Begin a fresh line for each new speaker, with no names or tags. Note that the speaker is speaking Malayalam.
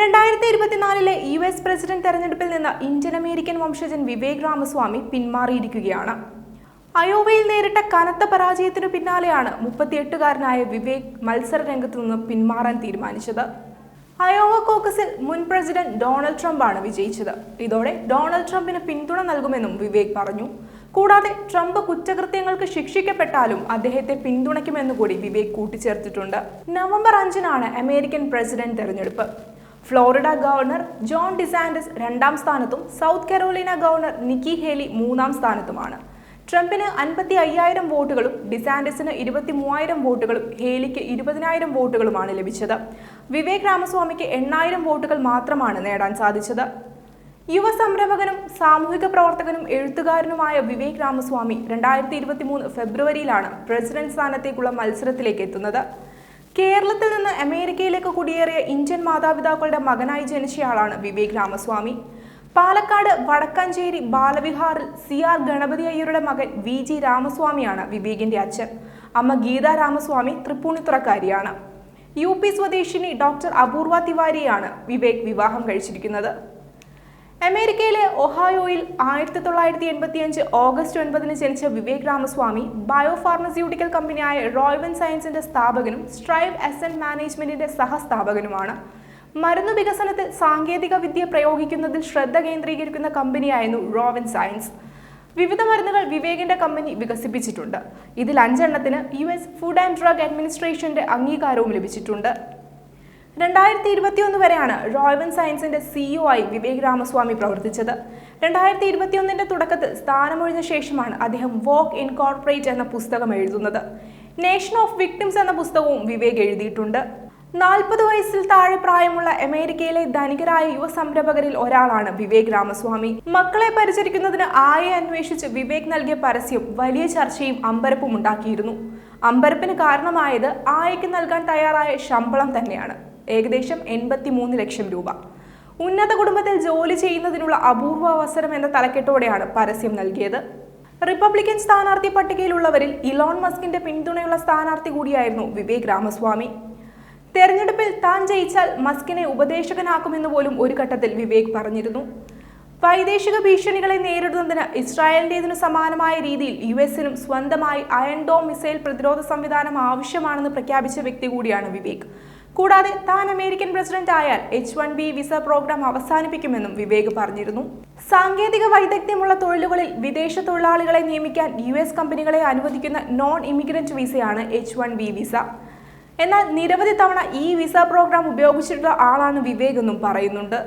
രണ്ടായിരത്തി ഇരുപത്തിനാലിലെ യു എസ് പ്രസിഡന്റ് തെരഞ്ഞെടുപ്പിൽ നിന്ന് ഇന്ത്യൻ അമേരിക്കൻ വംശജൻ വിവേക് രാമസ്വാമി പിന്മാറിയിരിക്കുകയാണ്. അയോവയിൽ നേരിട്ട കനത്ത പരാജയത്തിനു പിന്നാലെയാണ് മുപ്പത്തിയെട്ടുകാരനായ വിവേക് മത്സര രംഗത്തു നിന്ന് പിന്മാറാൻ തീരുമാനിച്ചത്. അയോവ കോക്കസിൽ മുൻ പ്രസിഡന്റ് ഡൊണാൾഡ് ട്രംപാണ് വിജയിച്ചത്. ഇതോടെ ഡൊണാൾഡ് ട്രംപിന് പിന്തുണ നൽകുമെന്നും വിവേക് പറഞ്ഞു. കൂടാതെ ട്രംപ് കുറ്റകൃത്യങ്ങൾക്ക് ശിക്ഷിക്കപ്പെട്ടാലും അദ്ദേഹത്തെ പിന്തുണയ്ക്കുമെന്നുകൂടി വിവേക് കൂട്ടിച്ചേർത്തിട്ടുണ്ട്. നവംബർ അഞ്ചിനാണ് അമേരിക്കൻ പ്രസിഡന്റ് തെരഞ്ഞെടുപ്പ്. ഫ്ലോറിഡ ഗവർണർ ജോൺ ഡിസാൻഡസ് രണ്ടാം സ്ഥാനത്തും South Carolina governor Nikki Haley മൂന്നാം സ്ഥാനത്തുമാണ്. ട്രംപിന് അൻപത്തി അയ്യായിരം വോട്ടുകളും ഡിസാൻഡസിന് ഇരുപത്തി മൂവായിരം വോട്ടുകളും ഹേലിക്ക് ഇരുപതിനായിരം വോട്ടുകളുമാണ് ലഭിച്ചത്. വിവേക് രാമസ്വാമിക്ക് എണ്ണായിരം വോട്ടുകൾ മാത്രമാണ് നേടാൻ സാധിച്ചത്. യുവ സംരംഭകനും സാമൂഹിക പ്രവർത്തകനും എഴുത്തുകാരനുമായ വിവേക് രാമസ്വാമി രണ്ടായിരത്തി ഇരുപത്തി മൂന്ന് ഫെബ്രുവരിയിലാണ് പ്രസിഡന്റ് സ്ഥാനത്തേക്കുള്ള മത്സരത്തിലേക്ക് എത്തുന്നത്. കേരളത്തിൽ നിന്ന് അമേരിക്കയിലേക്ക് കുടിയേറിയ ഇന്ത്യൻ മാതാപിതാക്കളുടെ മകനായി ജനിച്ചയാളാണ് വിവേക് രാമസ്വാമി. പാലക്കാട് വടക്കഞ്ചേരി ബാലവിഹാറിൽ സി ആർ ഗണപതി അയ്യരുടെ മകൻ വി ജി രാമസ്വാമിയാണ് വിവേകിന്റെ അച്ഛൻ. അമ്മ ഗീത രാമസ്വാമി തൃപ്പൂണിത്തുറക്കാരിയാണ്. യു പി സ്വദേശിനി ഡോക്ടർ അപൂർവ തിവാരിയാണ് വിവേക് വിവാഹം കഴിച്ചിരിക്കുന്നത്. അമേരിക്കയിലെ ഒഹായോയിൽ ആയിരത്തി തൊള്ളായിരത്തി എൺപത്തിയഞ്ച് ഓഗസ്റ്റ് ഒൻപതിന് ജനിച്ച വിവേക് രാമസ്വാമി ബയോഫാർമസ്യൂട്ടിക്കൽ കമ്പനിയായ റോയ്വൻ സയൻസിന്റെ സ്ഥാപകനും സ്ട്രൈവ് അസന്റ് മാനേജ്മെന്റിന്റെ സഹസ്ഥാപകനുമാണ്. മരുന്ന് വികസനത്തിൽ സാങ്കേതിക വിദ്യ പ്രയോഗിക്കുന്നതിൽ ശ്രദ്ധ കേന്ദ്രീകരിക്കുന്ന കമ്പനിയായിരുന്നു റോവൻ സയൻസ്. വിവിധ മരുന്നുകൾ വിവേകിന്റെ കമ്പനി വികസിപ്പിച്ചിട്ടുണ്ട്. ഇതിൽ അഞ്ചെണ്ണത്തിന് U S food and drug അഡ്മിനിസ്ട്രേഷന്റെ അംഗീകാരവും ലഭിച്ചിട്ടുണ്ട്. രണ്ടായിരത്തി ഇരുപത്തിയൊന്ന് വരെയാണ് റോയവൻ സയൻസിന്റെ സിഇഒ ആയി വിവേക് രാമസ്വാമി പ്രവർത്തിച്ചത്. രണ്ടായിരത്തി ഇരുപത്തിയൊന്നിന്റെ തുടക്കത്തിൽ സ്ഥാനമൊഴിഞ്ഞ ശേഷമാണ് അദ്ദേഹം വോക്ക് ഇൻകോർപ്പറേറ്റ് എന്ന പുസ്തകം എഴുതുന്നത്. നേഷൻ ഓഫ് വിക്ടിംസ് എന്ന പുസ്തകവും വിവേക് എഴുതിയിട്ടുണ്ട്. നാൽപ്പത് വയസ്സിൽ താഴെ പ്രായമുള്ള അമേരിക്കയിലെ ധനികരായ യുവ സംരംഭകരിൽ ഒരാളാണ് വിവേക് രാമസ്വാമി. മക്കളെ പരിചരിക്കുന്നതിന് ആയെ അന്വേഷിച്ച് വിവേക് നൽകിയ പരസ്യം വലിയ ചർച്ചയും അമ്പരപ്പും ഉണ്ടാക്കിയിരുന്നു. അമ്പരപ്പിന് കാരണമായത് ആയയ്ക്ക് നൽകാൻ തയ്യാറായ ശമ്പളം തന്നെയാണ്. ഏകദേശം എൺപത്തി മൂന്ന് ലക്ഷം രൂപ. ഉന്നത കുടുംബത്തിൽ ജോലി ചെയ്യുന്നതിനുള്ള അപൂർവ അവസരം എന്ന തലക്കെട്ടോടെയാണ് പരസ്യം നൽകിയത്. റിപ്പബ്ലിക്കൻ സ്ഥാനാർത്ഥി പട്ടികയിലുള്ളവരിൽ ഇലോൺ മസ്കിന്റെ പിന്തുണയുള്ള സ്ഥാനാർത്ഥി കൂടിയായിരുന്നു വിവേക് രാമസ്വാമി. തെരഞ്ഞെടുപ്പിൽ താൻ ജയിച്ചാൽ മസ്കിനെ ഉപദേശകനാക്കുമെന്ന് പോലും ഒരു ഘട്ടത്തിൽ വിവേക് പറഞ്ഞിരുന്നു. വൈദേശിക ഭീഷണികളെ നേരിടുന്നതിന് ഇസ്രായേലിന്റെതിനു സമാനമായ രീതിയിൽ യു എസിനും സ്വന്തമായി അയൺ ഡോം മിസൈൽ പ്രതിരോധ സംവിധാനം ആവശ്യമാണെന്ന് പ്രഖ്യാപിച്ച വ്യക്തി കൂടിയാണ് വിവേക്. കൂടാതെ താൻ അമേരിക്കൻ പ്രസിഡന്റ് ആയാൽ H one B visa program അവസാനിപ്പിക്കുമെന്നും Vivek പറഞ്ഞിരുന്നു. സാങ്കേതിക വൈദഗ്ധ്യമുള്ള തൊഴിലുകളിൽ വിദേശ തൊഴിലാളികളെ നിയമിക്കാൻ യു എസ് കമ്പനികളെ അനുവദിക്കുന്ന നോൺ ഇമിഗ്രന്റ് വിസയാണ് എച്ച് വൺ ബി വിസ. എന്നാൽ നിരവധി തവണ ഈ വിസ പ്രോഗ്രാം ഉപയോഗിച്ചിട്ടുള്ള ആളാണ് വിവേക് എന്നും പറയുന്നുണ്ട്.